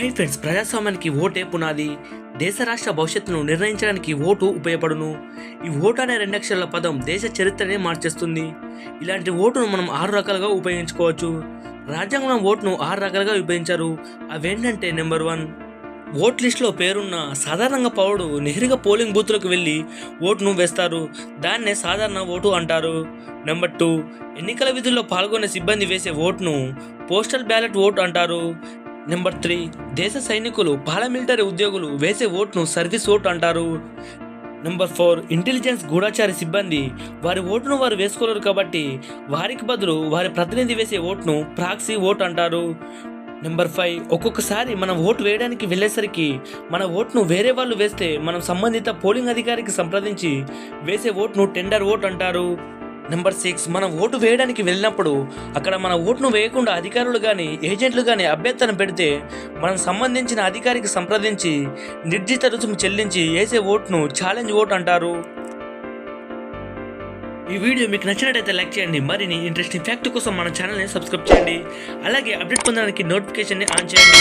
Hi friends ప్రజాస్వామ్యానికి ఓటే పునాది. దేశ రాష్ట్ర భవిష్యత్తును నిర్ణయించడానికి ఓటు ఉపయోగపడును. ఈ ఓటు అనే రెండక్షరాల పదం దేశ చరిత్రనే మార్చేస్తుంది. ఇలాంటి ఓటును మనం ఆరు రకాలుగా ఉపయోగించుకోవచ్చు. రాజ్యాంగంలో ఓటును ఆరు రకాలుగా విభజించారు. అవేంటంటే నెంబర్ వన్ ఓట్ లిస్టులో పేరున్న సాధారణంగా పౌరుడు నేరుగా పోలింగ్ బూత్లకు వెళ్ళి ఓటును వేస్తారు. దాన్నే సాధారణ ఓటు అంటారు. నెంబర్ టూ ఎన్నికల విధుల్లో పాల్గొనే సిబ్బంది వేసే ఓటును పోస్టల్ బ్యాలెట్ ఓటు అంటారు. నెంబర్ త్రీ దేశ సైనికులు పారామిలిటరీ ఉద్యోగులు వేసే ఓటును సర్వీస్ ఓట్ అంటారు. నెంబర్ ఫోర్ ఇంటెలిజెన్స్ గూఢాచారి సిబ్బంది వారి ఓటును వారు వేసుకోలేరు కాబట్టి వారికి బదులు వారి ప్రతినిధి వేసే ఓటును ప్రాక్సీ ఓట్ అంటారు. నెంబర్ ఫైవ్ ఒక్కొక్కసారి మనం ఓటు వేయడానికి వెళ్ళేసరికి మన ఓటును వేరే వాళ్ళు వేస్తే మనం సంబంధిత పోలింగ్ అధికారికి సంప్రదించి వేసే ఓట్ను టెండర్ ఓట్ అంటారు. నెంబర్ సిక్స్ మనం ఓటు వేయడానికి వెళ్ళినప్పుడు అక్కడ మన ఓటును వేయకుండా అధికారులు కానీ ఏజెంట్లు కానీ అభ్యర్థన పెడితే మనం సంబంధించిన అధికారికి సంప్రదించి నిర్జిత రుసుము చెల్లించి వేసే ఓటును ఛాలెంజ్ ఓటు అంటారు. ఈ వీడియో మీకు నచ్చినట్టయితే లైక్ చేయండి. మరిన్ని ఇంట్రెస్టింగ్ ఫ్యాక్ట్ కోసం మన ఛానల్ని సబ్స్క్రైబ్ చేయండి. అలాగే అప్డేట్ పొందడానికి నోటిఫికేషన్ని ఆన్ చేయండి.